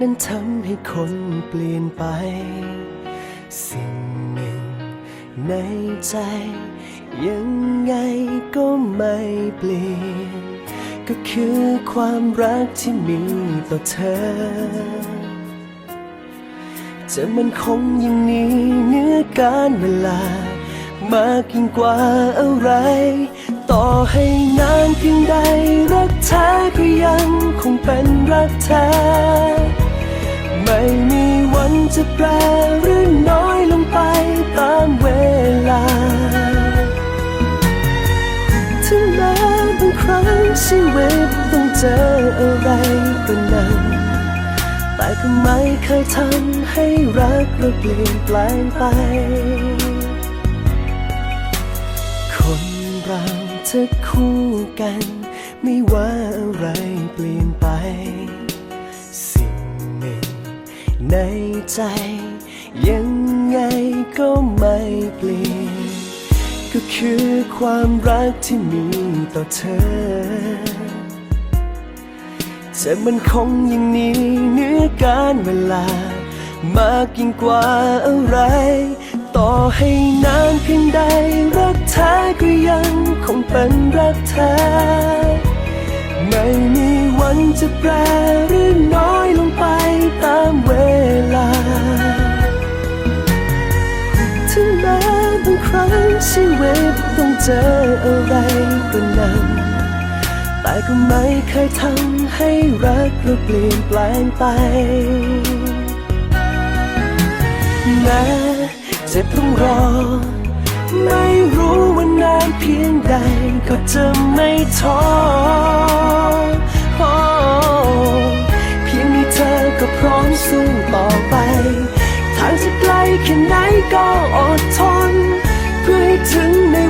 นั้นทำให้คนเปลี่ยนไป สิ่งหนึ่งในใจ ยังไงก็ไม่เปลี่ยน ก็คือความรักที่มีต่อเธอ จะมันคงยังนี้เนื้อการเวลา มากยิ่งกว่าอะไร ต่อให้นานเพียงใดรักแท้ก็ยังคงเป็นรักแท้ ไม่มีวันจะแปรหรือน้อยลงไปตามเวลา ถึงแม้บางครั้งชีวิตต้องเจออะไรก็นั้น แต่ก็ไม่เคยทำให้รักเราเปลี่ยนแปลงไป คนเราจะคู่กัน ไม่ว่าอะไรเปลี่ยนไป ในใจ ยังไงก็ไม่เปลี่ยน ก็คือความรักที่มีต่อเธอจะมันคงยังนี้เหนื้อการเวลา มากยิ่งกว่าอะไร ต่อให้นานเพียงใด รักแท้ก็ยังคงเป็นรักแท้ ไม่มีวันจะแปร จออะไรก็นั้นแต่ก็ไม่เคยทำให้รักเราเปลี่ยนแปลงไป แม้จ็บต้องรอ ไม่รู้ว่านานเพียงใดก็จะไม่ท้อเพียงมีเธอก็พร้อมสู้ต่อไป ทางจะไกลแค่ไหนก็อดทน เพื่อให้ถึงในวันหนึ่ง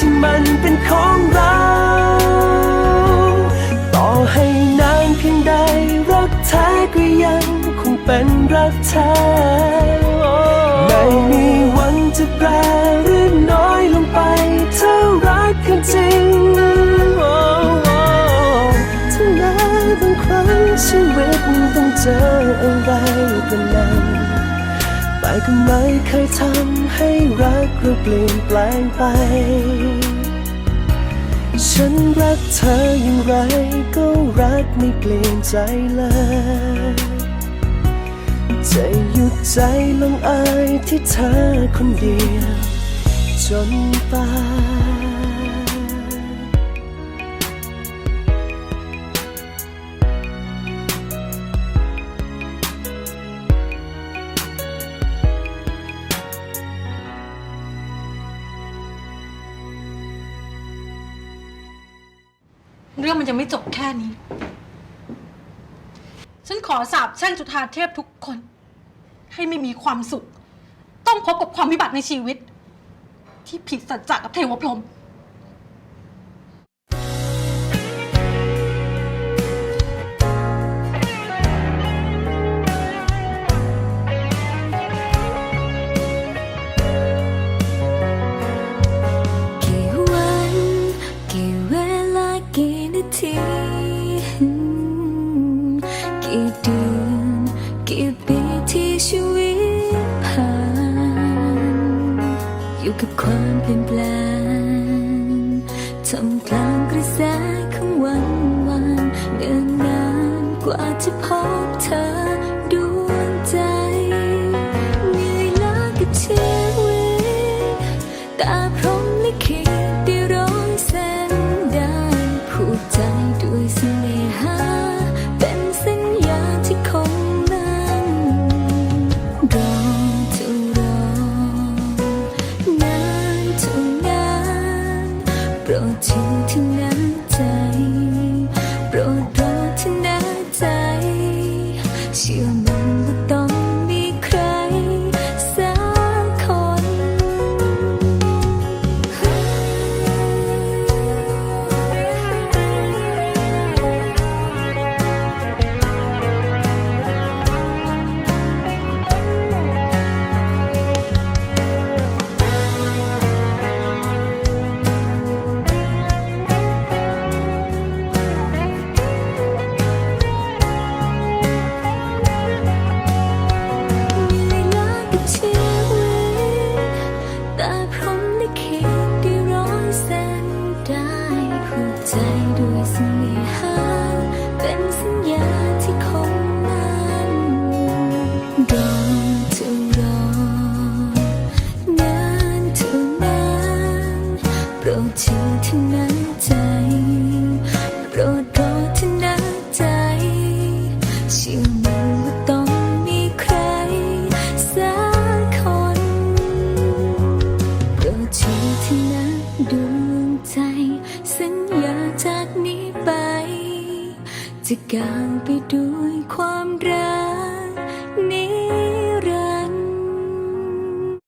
ที่มันเป็นของเรา ต่อให้นานเพียงใดรักแท้ก็ยังคงเป็นรักแท้ไม่มีวันจะแปรหรือน้อยลงไปถ้ารักกันจริงถึงแม้บางครั้งชีวิตต้องเจออะไรก็นั้น แต่ก็ไม่เคยทำให้รักเราเปลี่ยนแปลงไป ฉันรักเธออย่างไรก็รักไม่เปลี่ยนใจเลยจะหยุดใจลงอายที่เธอคนเดียวจนตาย เรื่องมันยังไม่จบแค่นี้ ฉันขอสาบแช่งจุธาเทพทุกคน ให้ไม่มีความสุข ต้องพบกับความวิบัติในชีวิต ที่ผิดสัจจะกับเทวพรหม ความเปลี่ยนแปลงทำกลางกระแสของวันวันเดินนานกว่าจะพบเธอ ใจ สัญญาจากนี้ไป จะกางไปด้วยความรัก